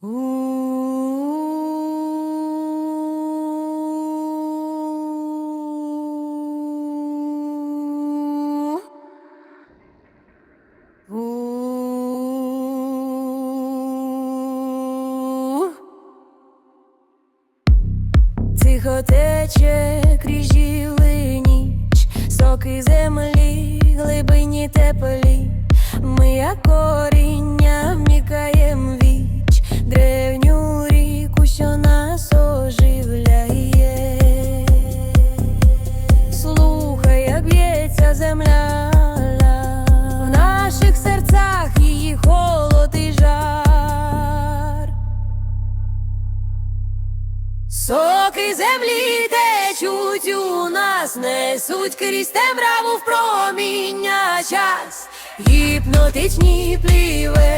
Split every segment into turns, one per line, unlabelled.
Тихо тече крізь жили ніч, соки землі, глибині теплі, ми як коріння вмікаєм Соки землі течуть у нас, несуть крізь темряву в проміння час. Гіпнотичні пліве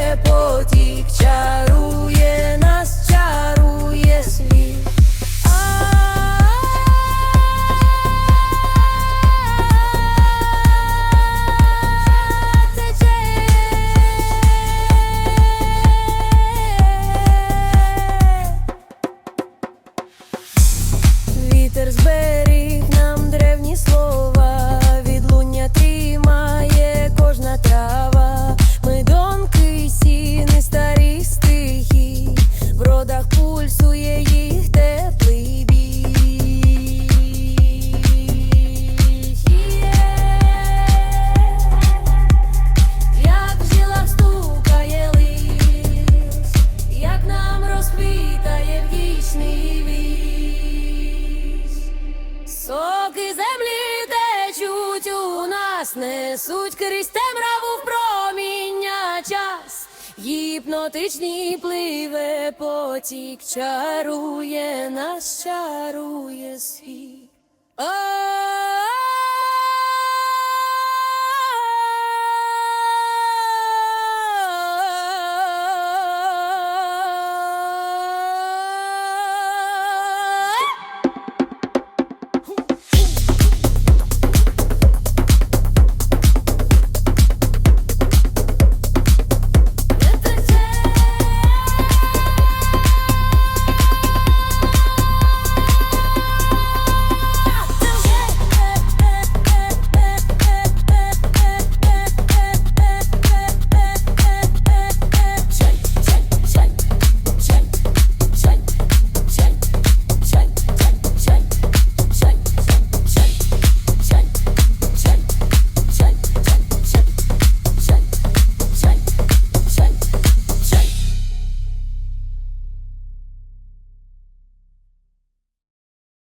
Соки землі течуть у нас, несуть крізь темраву в проміння час. Гіпнотичний пливе потік, чарує нас, чарує світ.